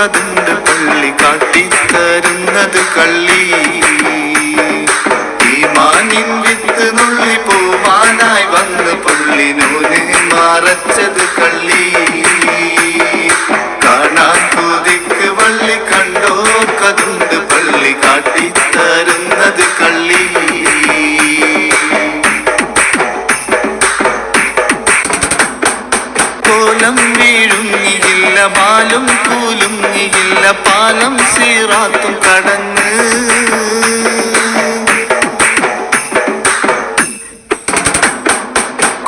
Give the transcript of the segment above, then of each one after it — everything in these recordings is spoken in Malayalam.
കതുണ്ട് പള്ളി കാട്ടിത്തരുന്നത് കള്ളി ഈ മാനിൻ വിത്ത് നുള്ളി പോവാനായി വന്ന് പുള്ളിനൂന് മറച്ചത് കോലം വീഴുങ്ങിയില്ല പാലും കൂലുങ്ങിയില്ല പാലം സീറാത്തും കടങ്ങ്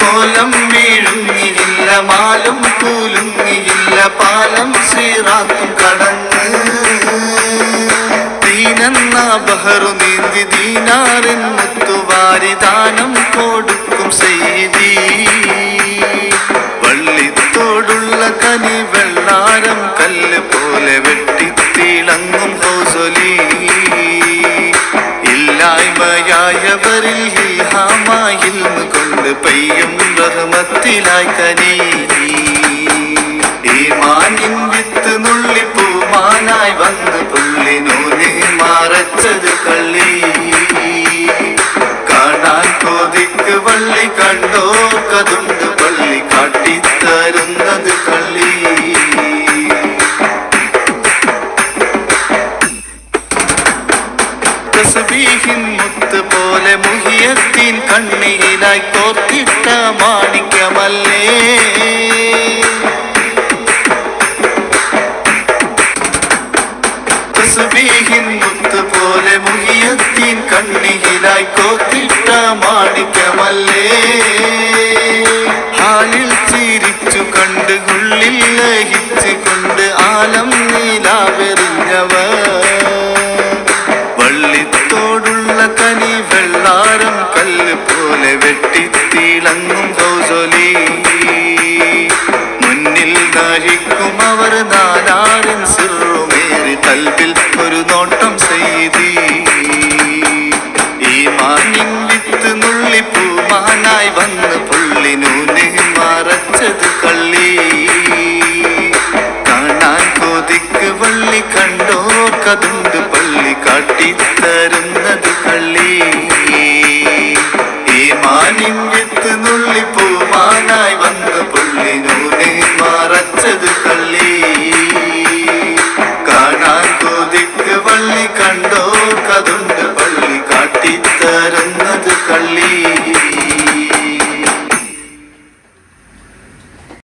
കോലം വീഴുങ്ങിയില്ല മാലും കൂലുങ്ങിയില്ല പാലം സീറാത്തും കടങ്ങ് ദീനെന്ന ബഹറു നീന്തി ദീനാറിൻ മുത്തുവാരി കൊടുക്കും സെയ്തി കല്ല് പോലെ വെട്ടിത്തിളങ്ങും ഹൗസൊലി. ഇല്ലായ്മയായവരിൽ ഇൽഹാമായിൽ കൊണ്ട് പെയ്യും റഹ്മത്തിലായി കനി. ഈ മാനിൻ വിത്ത് നുള്ളിപ്പൂ മാനായി വന്ന് പുള്ളിനൂനെ മറച്ചത് കള്ളി. കാണാൻ കൊതിക്ക് വള്ളി കണ്ടോ കതുണ്ട് മുത്ത് പോലെ മുഹിയത്തിൻ കണ്ണിയിലായി കോർത്തിട്ട മാണിക്യമല്ലേ ദാഹിക്കും അവർ നാലാറിൻ സിറുമേറി കൽവിൽ ഒരു നോട്ടം ചെയ്തി. ഈ മാനിൻ വിത്ത് നുള്ളിപ്പൂ മാനായി വന്ന് പുള്ളിനൂനെ മറച്ചത് കള്ളി. കാണാൻ കൊതിക്ക് വള്ളി കണ്ടോ കതുണ്ട് പള്ളി കാട്ടി തരുന്നത് കള്ളി. ഈ മാനിൻ വിത്ത് നുള്ളിപ്പൂ മാനായി വന്ന്